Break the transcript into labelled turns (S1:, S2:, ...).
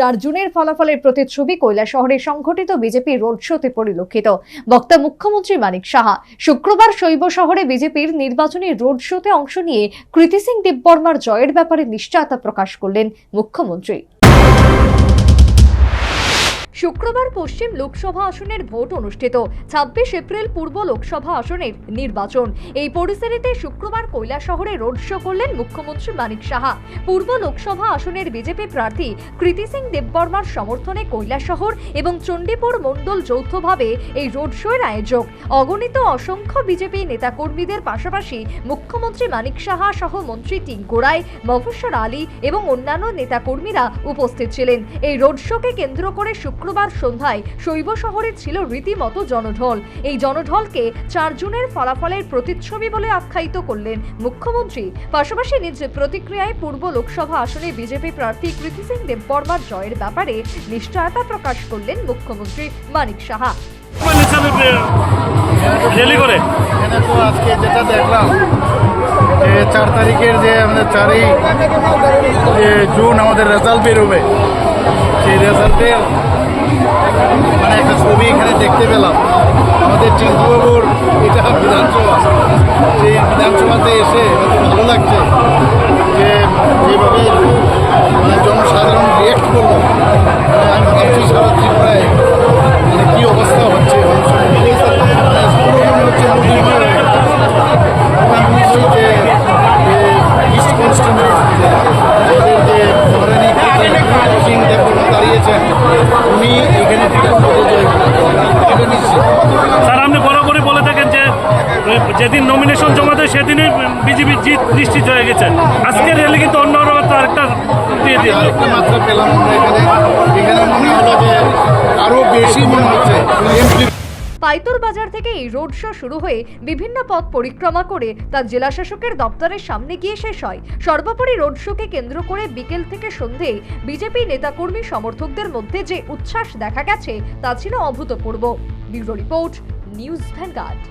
S1: চার জুনের ফলাফলের প্রতিচ্ছবি শহরে সংঘটিত বিজেপি রোড শোতে পরিলক্ষিত। বক্তা মুখ্যমন্ত্রী মানিক সাহা শুক্রবার শৈব শহরে বিজেপির নির্বাচনী রোড শোতে অংশ নিয়ে কৃতি সিং দেববর্মার জয়ের ব্যাপারে নিশ্চয়তা প্রকাশ করলেন মুখ্যমন্ত্রী। শুক্রবার পশ্চিম লোকসভা আসনের ভোট অনুষ্ঠিত। ছাব্বিশ এপ্রিল পূর্ব লোকসভা আসনের নির্বাচন। এই পরিস্থিতিতে শুক্রবার কৈলা শহরে রোড শো করলেন মুখ্যমন্ত্রী মানিক সাহা। পূর্ব লোকসভা আসনের বিজেপি প্রার্থী কৃতি সিং দেববর্মার সমর্থনে কৈলা শহর এবং চণ্ডীপুর মণ্ডল যৌথভাবে এই রোড শোয়ের আয়োজক। অগণিত অসংখ্য বিজেপি নেতাকর্মীদের পাশাপাশি মুখ্যমন্ত্রী মানিক সাহা সহ মন্ত্রী টিঙ্কু রায় মফস্বর আলী এবং অন্যান্য নেতাকর্মীরা উপস্থিত ছিলেন। এই রোড শোকে কেন্দ্র করে শুক্রবার সন্ধ্যায় শৈব শহরে ছিল রীতিমতো জনঢল। এই জনঢলকে চার জুনের ফলাফলের প্রতিচ্ছবি বলে আখ্যায়িত করলেন মুখ্যমন্ত্রী। পাশাপাশি নিজ প্রতিক্রিয়ায় পূর্ব লোকসভা আসনে বিজেপি প্রার্থী কৃতি সিং দেববর্মার জয়ের ব্যাপারে নিশ্চয়তা প্রকাশ করলেন মুখ্যমন্ত্রী মানিক সাহা।
S2: রেলি করে।
S3: তো আজকে যেটা দেখলাম যে চার তারিখের যে আমাদের চারই যে জুন আমাদের রেজাল্ট বেরোবে সেই রেজাল্টের একটা ছবি এখানে দেখতে পেলাম। আমাদের চিন্তুবাবুর এটা বিধানসভা। সেই বিধানসভাতে এসে ভালো লাগছে যে যেভাবে মানে জনসাধারণ রিয়েক্ট করল। আমি ভাবছি সারা ত্রিপুরায়
S2: নমিনেশন জমা দেয় সেদিনই বিজেপি জিত নিশ্চিত হয়ে গেছে। আজকের র্যালি কিন্তু অন্য অন্য আরেকটা দিয়ে দিয়ে
S3: আরেকটা মাত্রা পেলাম এখানে। এখানে মনে হলো যে আরও বেশি মনে হচ্ছে। এমপি
S1: পাইতর বাজার থেকে এই রোড শো শুরু হয়ে বিভিন্ন পথ পরিক্রমা করে তা জেলা শাসকের দপ্তরের সামনে গিয়ে শেষ হয়। সর্বোপরি রোড শোকে কেন্দ্র করে বিকেল থেকে সন্ধে বিজেপি নেতাকর্মী সমর্থকদের মধ্যে যে উচ্ছ্বাস দেখা গেছে তা ছিল অভূতপূর্ব। Bureau report news Vanguard.